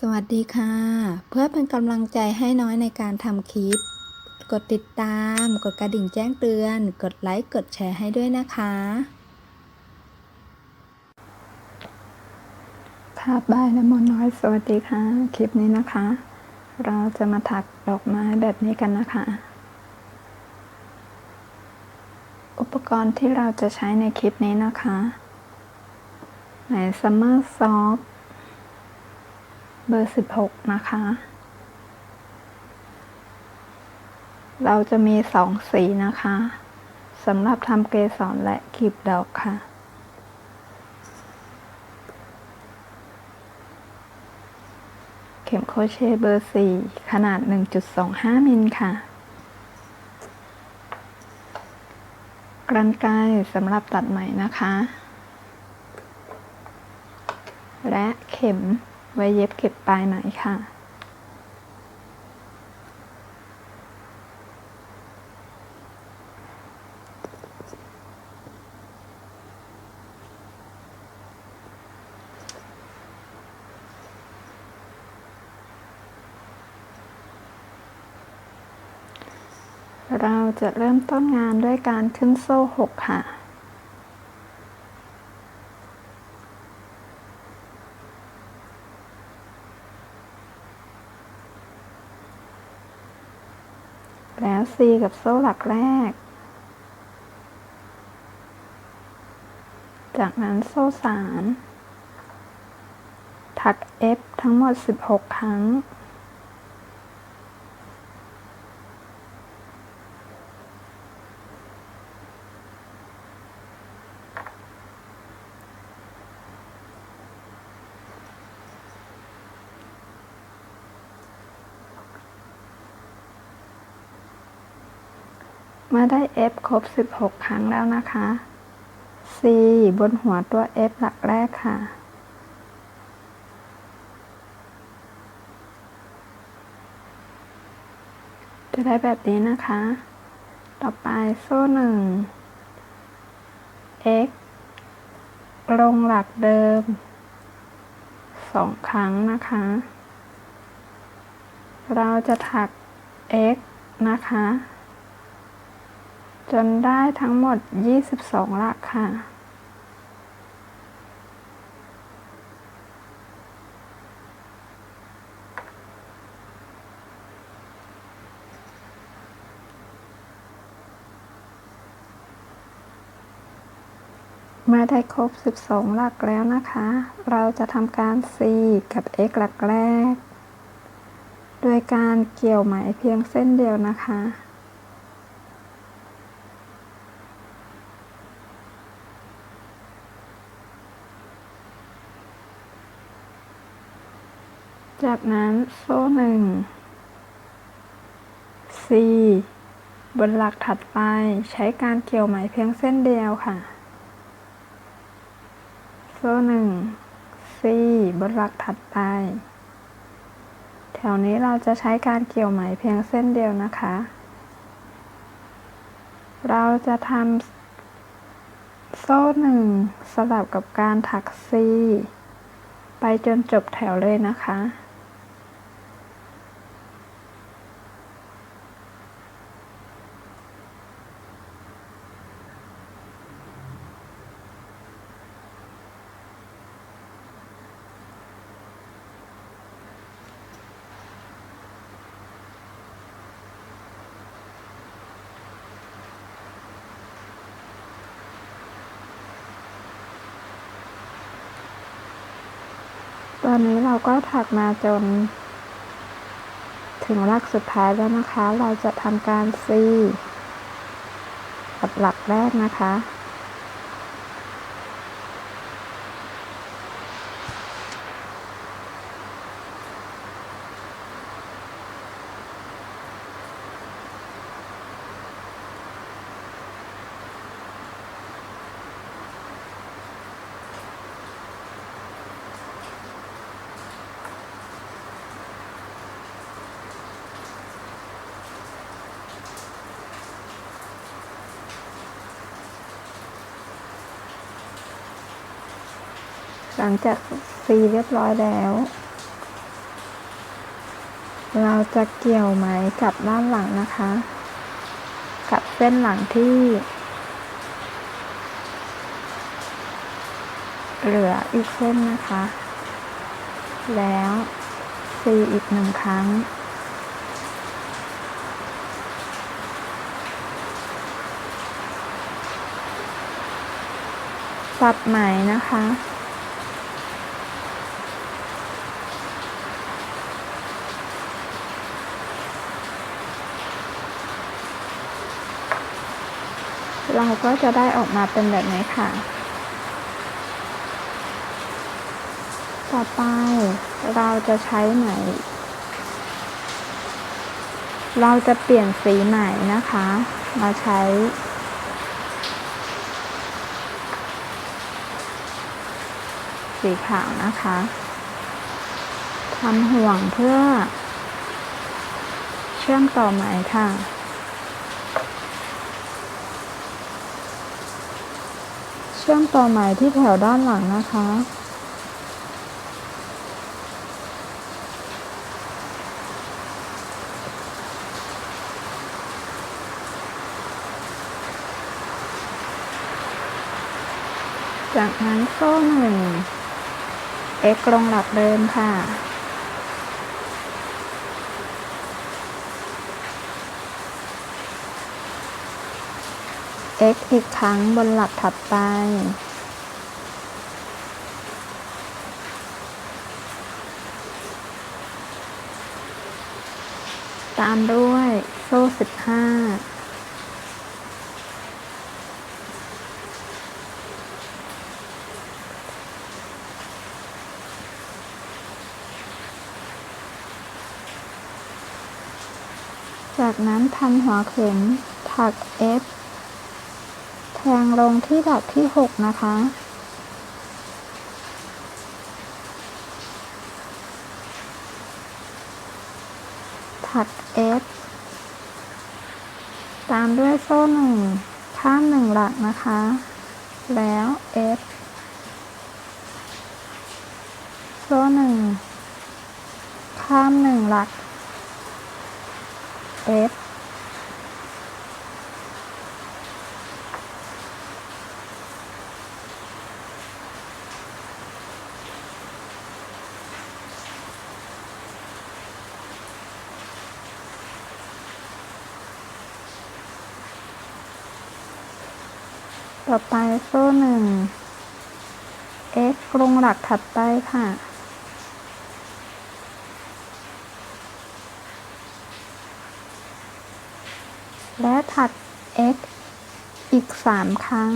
สวัสดีค่ะ เพื่อเป็นกำลังใจให้น้อยในการทำคลิป กดติดตาม กดกระดิ่งแจ้งเตือน กดไลค์ กดแชร์ให้ด้วยนะคะค่ะบายน้ำมนน้อยสวัสดีค่ะ คลิปนี้นะคะ เราจะมาถักดอกไม้แบบนี้กันนะคะ อุปกรณ์ที่เราจะใช้ในคลิปนี้นะคะไหน Summer Soft เเบอร์ 16 นะคะ เราจะมีสองสีนะคะสำหรับทำเกสรและกลีบดอกค่ะ เข็มโครเชต์เบอร์ 4 ขนาด 1.25 มิลค่ะ กรรไกรสำหรับตัดไหมนะคะ และเข็ม ไว้เย็บเก็บปลายไหมค่ะ เราจะเริ่มต้นงานด้วยการขึ้นโซ่ 6 ค่ะ C กับโซ่หลักแรก จากนั้นโซ่สาร ถัก F ทั้งหมด 16 ครั้ง ครบ 16 ครั้งแล้วนะคะ C บนหัวตัว F หลักแรกค่ะ จะได้แบบนี้นะคะ ต่อไปโซ่หนึ่ง x ลงหลักเดิม สองครั้งนะคะ เราจะถัก x นะคะ จนได้ทั้งหมด 22 หลักค่ะ เมื่อได้ครบ 12 หลักแล้วนะคะ เราจะทำการ C กับ x หลักแรก โดยการเกี่ยวไหมเพียงเส้นเดียวนะคะ นั้นโซ่หนึ่ง C บนหลักถัดไปใช้การเกี่ยวไหมเพียงเส้นเดียวค่ะ โซ่หนึ่ง C บนหลักถัดไป แถวนี้เราจะใช้การเกี่ยวไหมเพียงเส้นเดียวนะคะ เราจะทำโซ่หนึ่งสลับกับการถัก C ไปจนจบแถวเลยนะคะ อนนี้เราก็ถักมาจน ถึงหลักสุดท้ายแล้วนะคะ เราจะทำการซีกับหลักแรกนะคะ หลังจากซีเรียบร้อยแล้ว เราจะเกี่ยวไหมกับด้านหลังนะคะ กับเส้นหลังที่ เหลืออีกเส้นนะคะ แล้วซีอีกหนึ่งครั้งปัดไหมนะคะ เราก็จะได้ออกมาเป็นแบบนี้ค่ะ ต่อไปเราจะใช้ไหม เราจะเปลี่ยนสีไหมนะคะ มาใช้สีขาวนะคะทำห่วงเพื่อเชื่อมต่อไหมค่ะ ชื่อมต่อไหม่ที่แถวด้านหลังนะคะ จากนั้นโซ่หนึ่ง x ลงหลักเดิมค่ะ x อีกครั้งบนหลักถัดไป ตามด้วยโซ่สิบห้าจากนั้นทำหัวเข็มถัก F แทงลงที่ดอกที่6นะคะ ถัก F ตามด้วยโซ่หนึ่งข้ามหนึ่งหลักนะคะ แล้ว F โซ่หนึ่งข้ามหนึ่งหลัก F ต่อไปโซ่หนึ่ง X ลงหลักถัดไปค่ะ และถัด x อีกสามครั้ง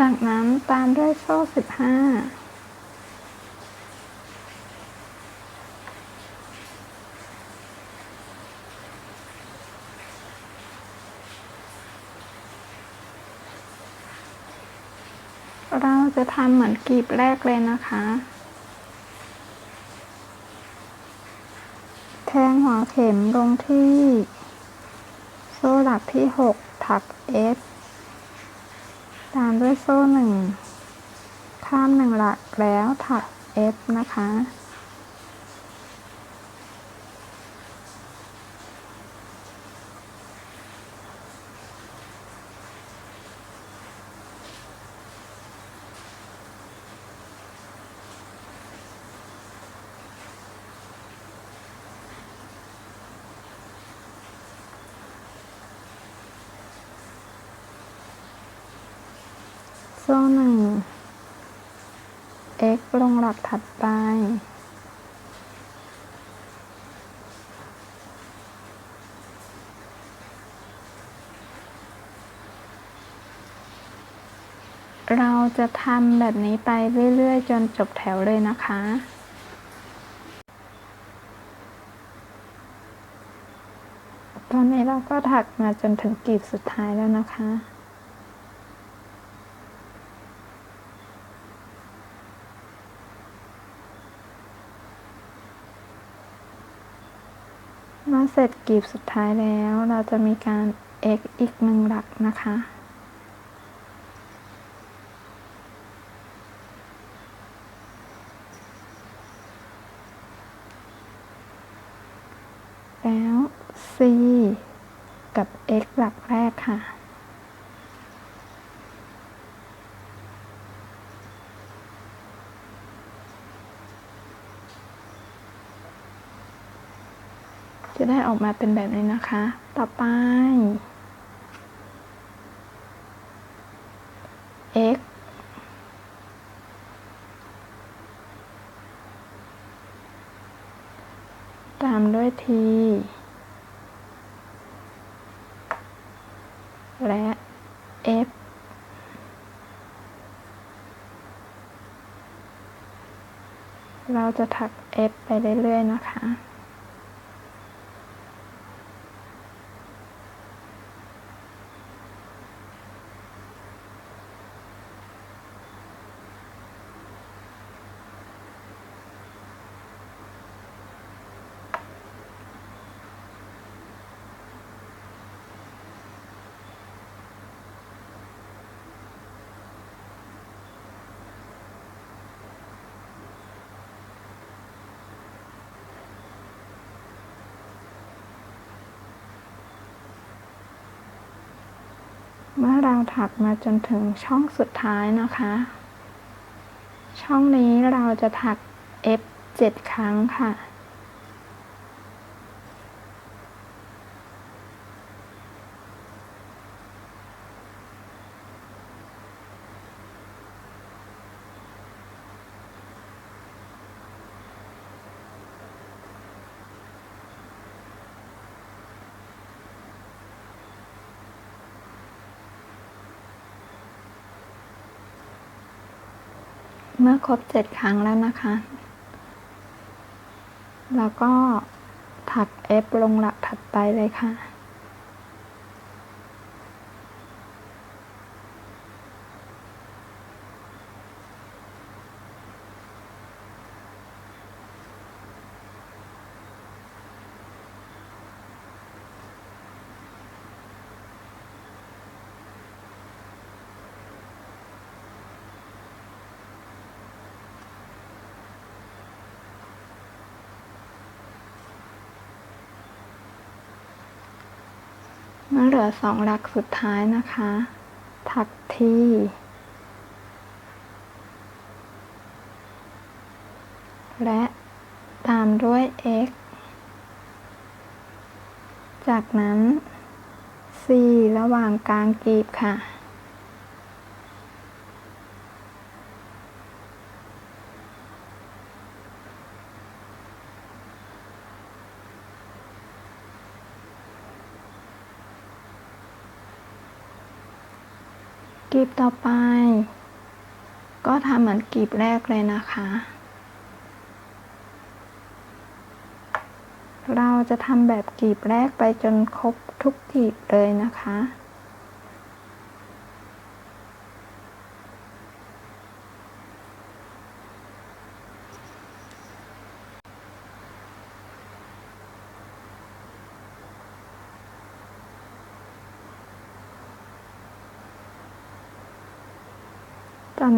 จากนั้นตามด้วยโซ่สิบห้าเราจะทำเหมือนกลีบแรกเลยนะคะ แทงหัวเข็มลงที่ โซ่หลักที่ 6 ถัก F ตาม ด้วยโซ่หนึ่งข้ามหนึ่งหลักแล้วถัก F นะคะ โซ่หนึ่ง x ลงหลักถัดไป เราจะทำแบบนี้ไปเรื่อย ๆ จนจบแถวเลยนะคะตอนนี้เราก็ถักมาจนถึงกลีบสุดท้ายแล้วนะคะ เสร็จกลีบสุดท้ายแล้ว เราจะมีการ x อีกหนึ่งหลักนะคะ แล้ว c กับ x หลักแรกค่ะ จะได้ออกมาเป็นแบบนี้นะคะ ต่อไป x ตามด้วย t และ f เราจะถัก f ไปเรื่อยๆนะคะ เมื่อเราถักมาจนถึงช่องสุดท้ายนะคะ ช่องนี้เราจะถัก F 7 ครั้งค่ะ เมื่อครบเจ็ดครั้งแล้วนะคะ แล้วก็ถัก F ลงหลักถัดไปเลยค่ะ เมื่อเหลือสองหลักสุดท้ายนะคะ ถักทีและตามด้วย x จากนั้น c ระหว่างกลางกลีบค่ะ กลีบต่อไป ก็ทำเหมือนกลีบแรกเลยนะคะ เราจะทำแบบกลีบแรกไปจนครบทุกกลีบเลยนะคะ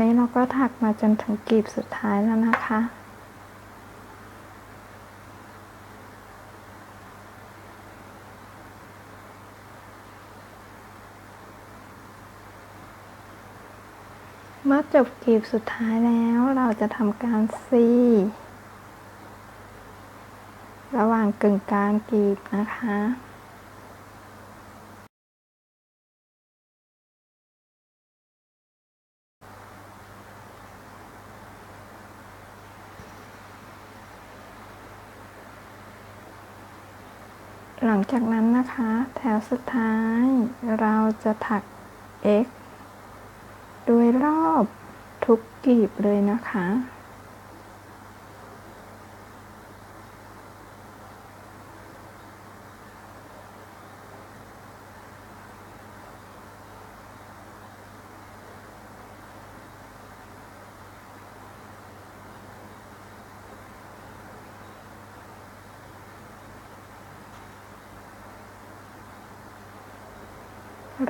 นี้เราก็ถักมาจนถึงกลีบสุดท้ายแล้วนะคะ เมื่อจบกลีบสุดท้ายแล้วเราจะทำการซีระหว่างกึ่งกลางกลีบนะคะ จากนั้นนะคะ แถวสุดท้ายเราจะถัก x โดยรอบทุกกลีบเลยนะคะ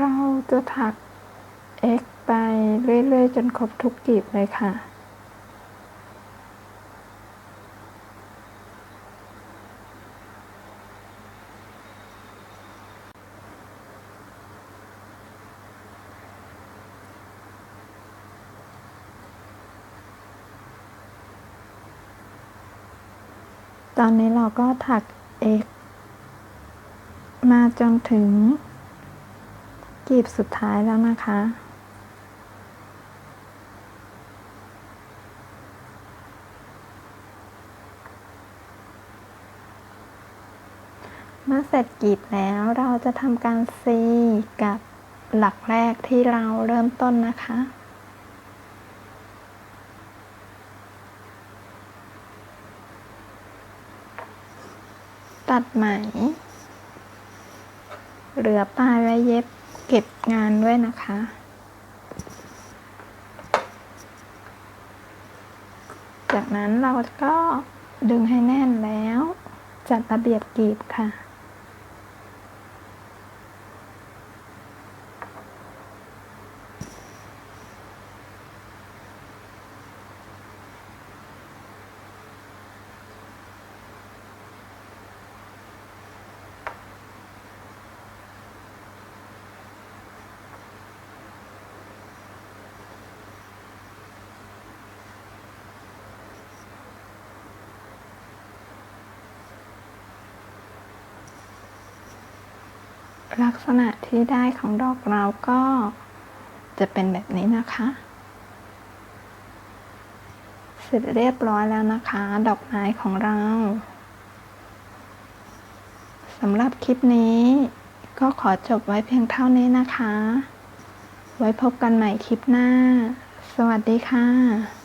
เราจะถัก x ไปเรื่อยๆ จนครบทุกกลีบเลยค่ะตอนนี้เราก็ถัก x มาจนถึง กลีบสุดท้ายแล้วนะคะ เมื่อเสร็จกลีบแล้วเราจะทำการซีกับหลักแรกที่เราเริ่มต้นนะคะตัดไหม เหลือปลายไว้เย็บ เก็บงานด้วยนะคะ จากนั้นเราก็ดึงให้แน่นแล้ว จัดระเบียบกลีบค่ะ ลักษณะที่ได้ของดอกเราก็จะเป็นแบบนี้นะคะ เสร็จเรียบร้อยแล้วนะคะ ดอกไม้ของเราสำหรับคลิปนี้ก็ขอจบไว้เพียงเท่านี้นะคะ ไว้พบกันใหม่คลิปหน้า สวัสดีค่ะ